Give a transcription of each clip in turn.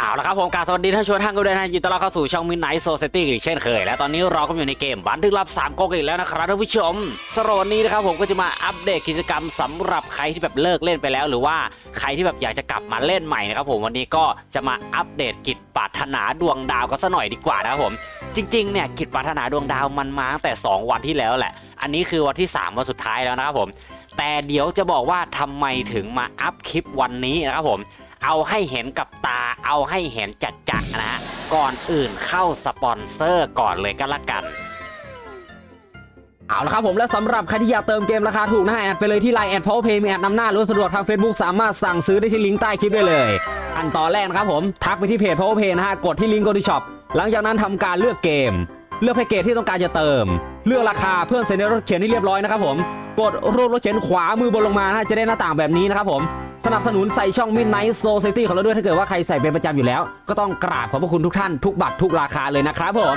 เอาละครับผมกาสวัสดีท่านผู้ชมท่านก็ด้วยนะยินดีต้อนรับเข้าสู่ช่องมินไนท์โซเซตี้อีกเช่นเคย และตอนนี้เราก็อยู่ในเกมบันทึกลับ3ก๊กอีกแล้วนะครับท่านผู้ชมสำหรับวันนี้นะครับผมก็จะมาอัปเดตกิจกรรมสำหรับใครที่แบบเลิกเล่นไปแล้ว หรือว่าใครที่แบบอยากจะกลับมาเล่นใหม่นะครับผมวันนี้ก็จะมาอัปเดตกิจปรารถนาดวงดาวกันซะหน่อยดีกว่านะครับผมจริงๆเนี่ยกิจปรารถนาดวงดาวมันมาตั้งแต่ 2 วันที่แล้วแหละ อันนี้คือวันที่ 3 วันสุดท้ายแล้วนะครับผมแต่เดี๋ยวจะบอกว่าทำไมถึงมาอัพคลิปวันนี้นะครับผม เอาให้เห็นกับตาเอาให้เห็นจัดจัดนะฮะก่อนอื่นเข้าสปอนเซอร์ก่อนเลยก็แล้วกันเอาละครับผมและสำหรับใครที่อยากเติมเกมราคาถูกนะฮะแอดไปเลยที่ไลน์แอดพาวเพย์มีแอดนำหน้าหรือสะดวกทาง Facebook สามารถสั่งซื้อได้ที่ลิงก์ใต้คลิปได้เลยอันตอนแรกนะครับผมทักไปที่เพจพาวเพย์นะฮะกดที่ลิงก์โกดิช็อปหลังจากนั้นทำการเลือกเกม เลือกแพ็กเกจที่ต้องการจะเติม เลือกราคาเพื่อนเซ็นในรถเขียนที่เรียบร้อยนะครับผมกดรูปรถเขียนขวามือบนลงมานะจะได้หน้าต่างแบบนี้นะครับผมสนับสนุนใส่ช่อง Midnight Society ของเราด้วยถ้าเกิดว่าใครใส่เป็นประจำอยู่แล้ว ก็ต้องกราบขอบพระคุณทุกท่านทุกบัตรทุกราคาเลยนะครับผม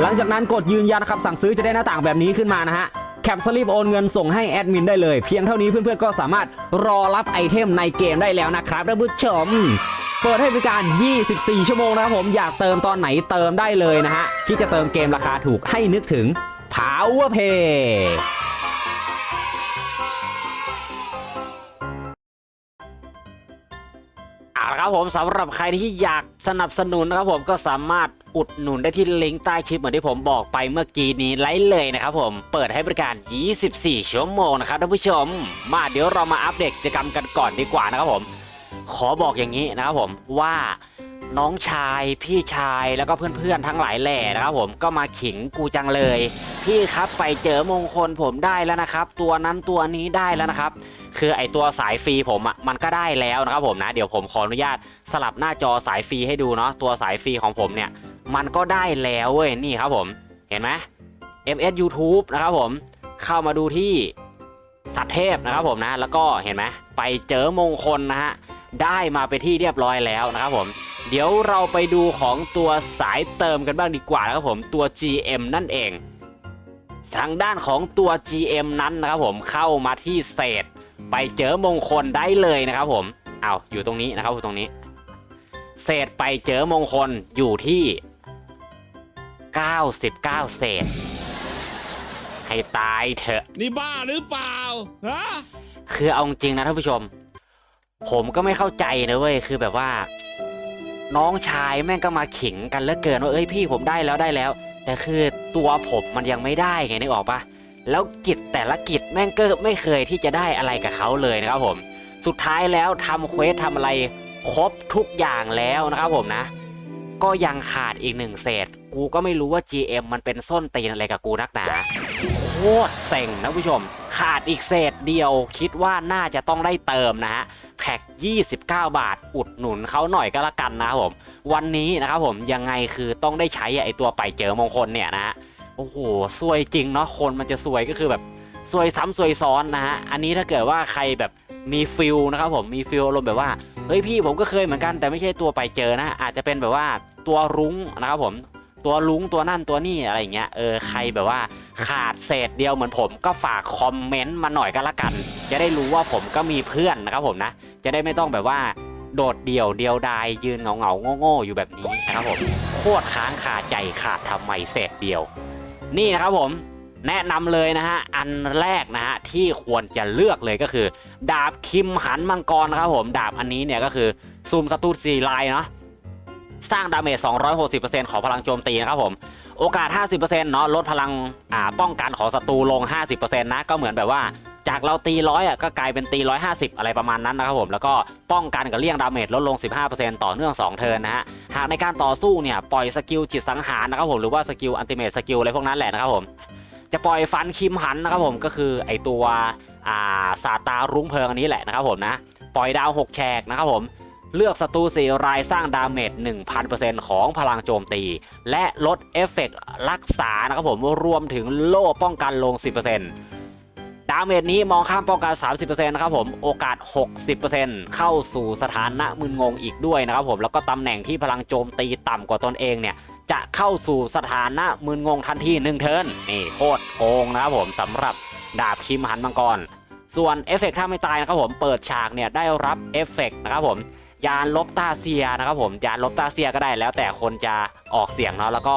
หลังจากนั้นกดยืนยันนะครับสั่งซื้อจะได้หน้าต่างแบบนี้ขึ้นมานะฮะแคปสลิปโอนเงินส่งให้แอดมินได้เลย เพียงเท่านี้เพื่อนๆก็สามารถรอรับไอเทมในเกมได้แล้วนะครับท่านผู้ชม เปิดให้บริการ 24 ชั่วโมงนะครับผมอยากเติมตอนไหนเติมได้เลยนะฮะที่จะเติมเกมราคาถูกให้นึกถึง Powerpay เอาละครับผมสำหรับใครที่อยากสนับสนุนนะครับผมก็สามารถอุดหนุนได้ที่ลิงก์ใต้คลิปเหมือนที่ผมบอกไปเมื่อกี้นี้ไลฟ์เลยนะครับผมเปิดให้บริการ 24 ชั่วโมงนะครับท่านผู้ชม มาเดี๋ยวเรามาอัปเดตกิจกรรมกันก่อนดีกว่านะครับผม ขอบอกอย่างนี้นะครับผมว่าน้องชายพี่ชายแล้วก็เพื่อนๆทั้งหลายแหล่นะครับผมก็มาขิงกูจังเลย พี่ครับไปเจอมงคลผมได้แล้วนะครับ ตัวนั้นตัวนี้ได้แล้วนะครับ คือไอตัวสายฟรีผมอะมันก็ได้แล้วนะครับผมนะเดี๋ยวผมขออนุญาตสลับหน้าจอสายฟรีให้ดูเนาะตัวสายฟรีของผมเนี่ย มันก็ได้แล้วเว้ยนี่ครับผมเห็นไหม MS YouTube นะครับผมเข้ามาดูที่สัตว์เทพนะครับผมนะ แล้วก็เห็นไหมไปเจอมงคลนะฮะ ได้มาไปนที่เรียบร้อยแล้วนะครับผมเดี๋ยวเราไปดูของตัวสายเติมกันบ้างดีกว่านะครับผมตัว GM นั่นเองทางด้านของตัว GM นั้นนะครับผมเข้ามาที่เศษ ไปเจอมงคลได้เลยนะครับผมเอาวอยู่ตรงนี้นะครับอยู่ตรงนี้ เศษไปเจอมงคลอยู่ที่ 99 เศษ ให้ตายเถอะ นี่บ้าหรือเปล่าฮะคือเอาจริงนะท่านผู้ชม ผมก็ไม่เข้าใจนะเว้ยคือแบบว่า น้องชายแม่งก็มาขิงกันเหลือเกินว่าเอ้ยพี่ผมได้แล้วได้แล้ว แต่คือตัวผมมันยังไม่ได้ไงนึกออกปะแล้วกิจแต่ละกิจแม่งก็ไม่เคยที่จะได้อะไรกับเขาเลยนะครับผม สุดท้ายแล้วทำเควสทำอะไรครบทุกอย่างแล้วนะครับผมนะ ก็ยังขาดอีกหนึ่งเศษ กูก็ไม่รู้ว่า GM มันเป็นส้นตีนอะไรกับกูนักหนาโคตรเซ็งนะผู้ชม ขาดอีกเศษเดียวคิดว่าน่าจะต้องได้เติมนะฮะแพ็ก29 บาท อุดหนุนเขาหน่อยก็แล้วกันนะครับผม วันนี้นะครับผมยังไงคือต้องได้ใช้ไอตัวไปเจอมงคลเนี่ยนะฮะโอ้โหซวยจริงเนาะคนมันจะซวยก็คือแบบซวยซ้ำซวยซ้อนนะฮะอันนี้ถ้าเกิดว่าใครแบบ มีฟิลนะครับผมมีฟิลอารมณ์แบบว่าเฮ้ยพี่ผมก็เคยเหมือนกันแต่ไม่ใช่ตัวไปเจอนะ อาจจะเป็นแบบว่าตัวรุ้งนะครับผมตัวลุงตัวนั่นตัวนี่อะไรอย่างเงี้ยเออใครแบบว่าขาดเศษเดียวเหมือนผมก็ฝากคอมเมนต์มาหน่อยก็แล้วกัน จะได้รู้ว่าผมก็มีเพื่อนนะครับผมนะ จะได้ไม่ต้องแบบว่าโดดเดี่ยวเดียวดายยืนเหงาเงาโง่ๆอยู่แบบนี้นะครับผมโคตรค้างคาใจขาดทำไมเศษเดียว นี่นะครับผม แนะนำเลยนะฮะ อันแรกนะฮะ ที่ควรจะเลือกเลยก็คือ ดาบคิมหันมังกรนะครับผมดาบอันนี้เนี่ยก็คือซูมสตูดสี่ลายเนาะสร้างดาเมจ 260%ของพลังโจมตีนะครับผม โอกาส 50%เนาะลดพลังอ่าป้องกันของศัตรูลง 50%นะก็เหมือนแบบว่าจากเราตีร้อยอะก็กลายเป็นตี150อะไรประมาณนั้นนะครับผมแล้วก็ป้องกันกับเลี่ยงดาเมจลดลง 15%ต่อเนื่อง 2 เทิร์นนะฮะหากในการต่อสู้เนี่ยปล่อยสกิลจิตสังหารนะครับผมหรือว่าสกิลอันติเมทสกิลอะไรพวกนั้นแหละนะครับผม จะปล่อยฟันคิมหันนะครับผมก็คือไอตัวอ่าซาตารุ้งเพลิงอันนี้แหละนะครับผมนะปล่อยดาว 6 แฉกนะครับผมเลือกศัตรูสี่รายสร้างดาเมจ 1,000%ของพลังโจมตี และลดเอฟเฟกรักษานะครับผมรวมถึงโล่ป้องกันลง 10%ดาเมจนี้มองข้ามป้องกัน 30%นะครับผมโอกาส 60%เข้าสู่สถานะมึนงงอีกด้วยนะครับผมแล้วก็ตำแหน่งที่พลังโจมตีต่ำกว่าตนเองเนี่ย จะเข้าสู่สถานะมึนงงทันทีหนึ่งเทินนี่โคตรโกงนะครับผมสำหรับดาบคิมหันมังกร ส่วนเอฟเฟกถ้าไม่ตายนะครับผมเปิดฉากเนี่ยได้รับเอฟเฟกนะครับผมยานลบตาเซียนะครับผมยานลบตาเซียก็ได้แล้วแต่คนจะออกเสียงเนาะแล้วก็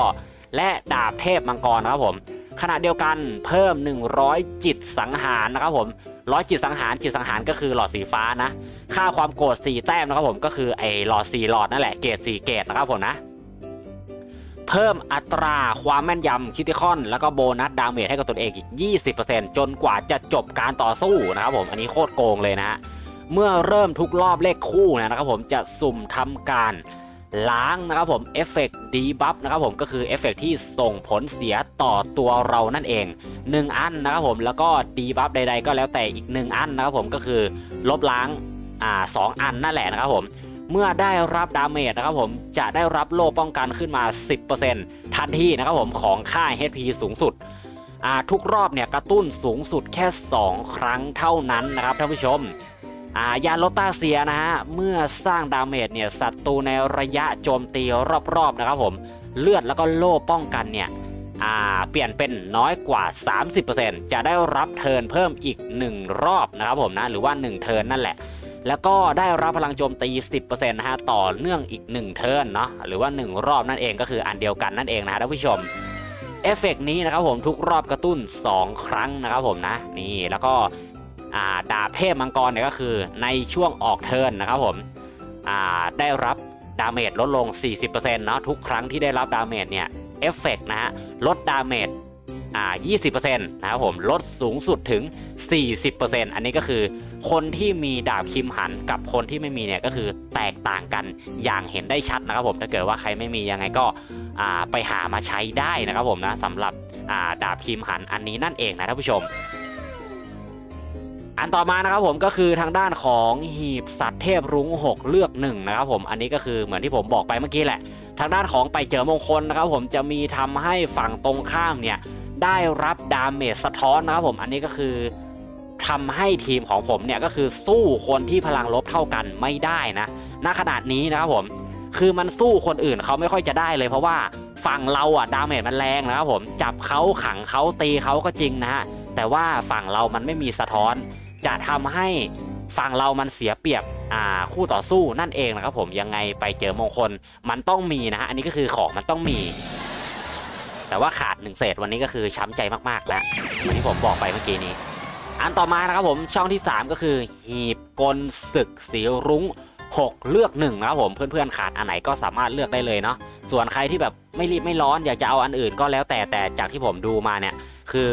และดาบเทพมังกรนะครับผมขณะเดียวกันเพิ่ม 100 จิตสังหารนะครับผมร้อยจิตสังหารจิตสังหารก็คือหลอดสีฟ้านะ ค่าความโกรธ4แต้มนะครับผมก็คือไอ้หลอด4หลอดนั่นแหละเกรด4เกรดนะครับผมนะ เพิ่มอัตราความแม่นยำคิติคอน แล้วก็โบนัสดาเมจให้กับตนเองอีก 20%จนกว่าจะจบการต่อสู้นะครับผมอันนี้โคตรโกงเลยนะฮะเมื่อเริ่มทุกรอบเลขคู่นะครับผมจะสุ่มทำการล้างนะครับผมเอฟเฟกต์ดีบัฟนะครับผมก็คือเอฟเฟกต์ที่ส่งผลเสียต่อตัวเรานั่นเอง 1 อันนะครับผมแล้วก็ดีบัฟใด ๆ ก็แล้วแต่อีก 1 อันนะครับผมก็คือลบล้างอ่าสองอันนั่นแหละนะครับผม เมื่อได้รับดาเมจนะครับผมจะได้รับโล่ป้องกันขึ้นมา 10%ทันทีนะครับผมของค่า HP สูงสุดทุกรอบเนี่ยกระตุ้นสูงสุดแค่ 2 ครั้งเท่านั้นนะครับท่านผู้ชมายาลบตาเซียนะฮะเมื่อสร้างดาเมจเนี่ยศัตรูในระยะโจมตีรอบๆนะครับผมเลือดแล้วก็โล่ป้องกันเนี่ยเปลี่ยนเป็นน้อยกว่า 30%จะได้รับเทิร์นเพิ่มอีก 1 รอบนะครับผมนะหรือว่า 1 เทิร์นนั่นแหละ แล้วก็ได้รับพลังโจมตี 10%นะฮะต่อเนื่องอีก 1 เทิร์นเนาะหรือว่า 1 รอบนั่นเองก็คืออันเดียวกันนั่นเองนะฮะท่านผู้ชมเอฟเฟกต์นี้นะครับผมทุกรอบกระตุ้น 2 ครั้งนะครับผมนะนี่แล้วก็ดาบเทพมังกรเนี่ยก็คือในช่วงออกเทิร์นนะครับผมได้รับดาเมจลดลง 40%เนาะทุกครั้งที่ได้รับดาเมจเนี่ยเอฟเฟกต์นะฮะลดดาเมจ อ่า 20%นะครับผมลดสูงสุดถึง 40%อันนี้ก็คือคนที่มีดาบคิมหันกับคนที่ไม่มีเนี่ยก็คือแตกต่างกันอย่างเห็นได้ชัดนะครับผมถ้าเกิดว่าใครไม่มียังไงก็อ่าไปหามาใช้ได้นะครับผมนะสำหรับอ่าดาบคิมหันอันนี้นั่นเองนะท่านผู้ชมอันต่อมานะครับผมก็คือทางด้านของหีบสัตว์เทพรุ้ง 6 เลือกหนึ่งนะครับผมอันนี้ก็คือเหมือนที่ผมบอกไปเมื่อกี้แหละ ทางด้านของไปเจอมงคลนะครับผมจะมีทำให้ฝั่งตรงข้ามเนี่ย ได้รับดาเมจสะท้อนนะครับผมอันนี้ก็คือทำให้ทีมของผมเนี่ยก็คือสู้คนที่พลังลบเท่ากันไม่ได้นะณขนาดนี้นะครับผมคือมันสู้คนอื่นเขาไม่ค่อยจะได้เลยเพราะว่าฝั่งเราอะดาเมจมันแรงนะครับผมจับเขาขังเขาตีเขาก็จริงนะฮะแต่ว่าฝั่งเรามันไม่มีสะท้อน จะทำให้ฝั่งเรามันเสียเปรียบอ่าคู่ต่อสู้นั่นเองนะครับผมยังไงไปเจอมงคลมันต้องมีนะฮะอันนี้ก็คือของมันต้องมี แต่ว่าขาดหนึ่งเศษวันนี้ก็คือช้ำใจมากๆแล้วเหมือนที่ผมบอกไปเมื่อกี้นี้ อันต่อมานะครับผมช่องที่ 3 ก็คือหีบกลศึกสีรุ้ง 6 เลือกหนึ่งนะครับผมเพื่อนๆขาดอันไหนก็สามารถเลือกได้เลยเนาะส่วนใครที่แบบไม่รีบไม่ร้อนอยากจะเอาอันอื่นก็แล้วแต่แต่จากที่ผมดูมาเนี่ยคือ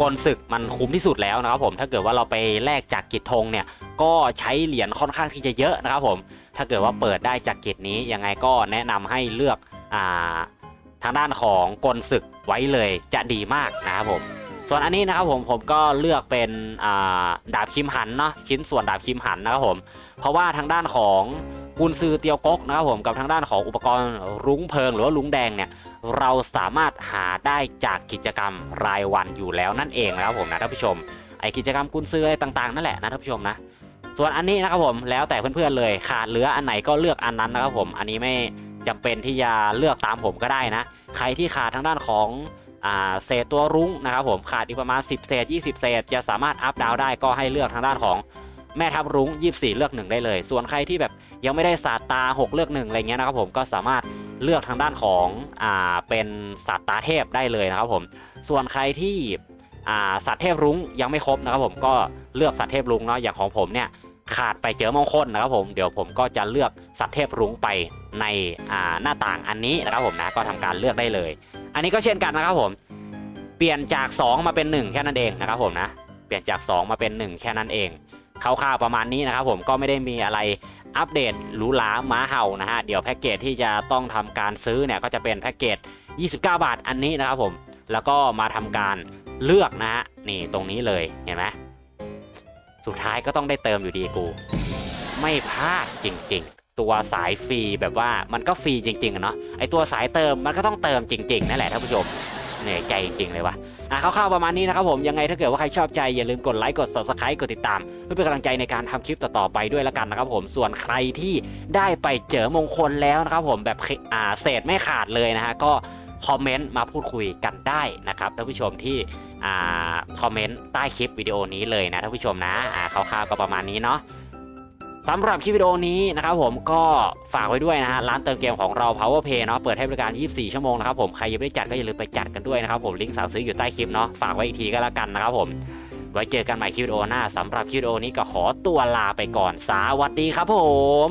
กลศึกมันคุ้มที่สุดแล้วนะครับผมถ้าเกิดว่าเราไปแลกจากกิจธงเนี่ยก็ใช้เหรียญค่อนข้างที่จะเยอะนะครับผมถ้าเกิดว่าเปิดได้จากกิจนี้ยังไงก็แนะนำให้เลือกอ่า ทางด้านของกลศึกไว้เลยจะดีมากนะครับผม ส่วนอันนี้นะครับผมผมก็เลือกเป็นาดาบคิมหันเนาะชิ้นส่วนดาบคิมหันนะครับผม เพราะว่าทางด้านของกุนซือเตียวกกนะครับผมกับทางด้านของอุปกรณ์รุ้งเพลิงหรือว่าลุงแดงเนี่ยเราสามารถหาได้จากกิจกรรมรายวันอยู่แล้วนั่นเองนะครับผมนะท่านผู้ชมไอกิจกรรมกุนซืออะไรต่างๆนั่นแหละนะท่านผู้ชมนะส่วนอันนี้นะครับผมแล้วแต่เพื่อนๆเลยขาดเหลืออันไหนก็เลือกอันนั้นนะครับผม อันนี้ไม่ จำเป็นที่จะเลือกตามผมก็ได้นะ ใครที่ขาดทางด้านของเศษตัวรุ้งนะครับผมขาดอีกประมาณ 10 เศษ 20 เศษ จะสามารถอัพดาวได้ก็ให้เลือกทางด้านของแม่ทัพรุ้ง 24 เลือกหนึ่งได้เลย ส่วนใครที่แบบยังไม่ได้ศาตา 6 เลือกหนึ่งอะไรเงี้ยนะครับผมก็สามารถเลือกทางด้านของอ่าเป็นศาตาเทพได้เลยนะครับผมส่วนใครที่อ่าสัตว์เทพรุ้งยังไม่ครบนะครับผมก็เลือกสัตว์เทพรุ้งเนาะอย่างของผมเนี่ยขาดไปเจอมงคลนะครับผมเดี๋ยวผมก็จะเลือกสัตว์เทพรุ้งไป ในหน้าต่างอันนี้นะครับผมนะก็ทำการเลือกได้เลย อันนี้ก็เช่นกันนะครับผม เปลี่ยนจาก 2 มาเป็น 1 แค่นั้นเองนะครับผมนะเปลี่ยนจาก 2 มาเป็น 1 แค่นั้นเองคร่าวๆประมาณนี้นะครับผมก็ไม่ได้มีอะไรอัปเดตหรูหราม้าเห่านะฮะเดี๋ยวแพ็กเกจที่จะต้องทำการซื้อเนี่ยก็จะเป็นแพ็กเกจ 29 บาทอันนี้นะครับผมแล้วก็มาทำการเลือกนะฮะนี่ตรงนี้เลยเห็นไหมสุดท้ายก็ต้องได้เติมอยู่ดีกู ไม่พลาดจริง ๆ ตัวสายฟรีแบบว่ามันก็ฟรีจริงๆอะเนาะไอตัวสายเติมมันก็ต้องเติมจริงๆนั่นแหละท่านผู้ชมเหนื่อยใจจริงๆเลยว่ะอะคร่าวๆประมาณนี้นะครับผมยังไงถ้าเกิดว่าใครชอบใจอย่าลืมกดไลค์กด subscribe กดติดตาม เพื่อเป็นกำลังใจในการทำคลิปต่อๆไปด้วยล้วกันนะครับผมส่วนใครที่ได้ไปเจอมงคลแล้วนะครับผมแบบอ่าเศษไม่ขาดเลยนะฮะก็คอมเมนต์มาพูดคุยกันได้นะครับท่านผู้ชมที่อ่าคอมเมนต์ใต้คลิปวิดีโอนี้เลยนะท่านผู้ชมนะอ่าคร่าวๆก็ประมาณนี้เนาะ สำหรับคลิปวิดีโอนี้นะครับผมก็ฝากไว้ด้วยนะฮะร้านเติมเกมของเรา power play เนาะเปิดให้บริการ 24 ชั่วโมงนะครับผมใครยังไม่ได้จัดก็อย่าลืมไปจัดกันด้วยนะครับผมลิงก์สั่งซื้ออยู่ใต้คลิปเนาะฝากไว้อีกทีก็แล้วกันนะครับผมไว้เจอกันใหม่คลิปวิดีโอหน้าสำหรับคลิปวิดีโอนี้ก็ขอตัวลาไปก่อนสวัสดีครับผม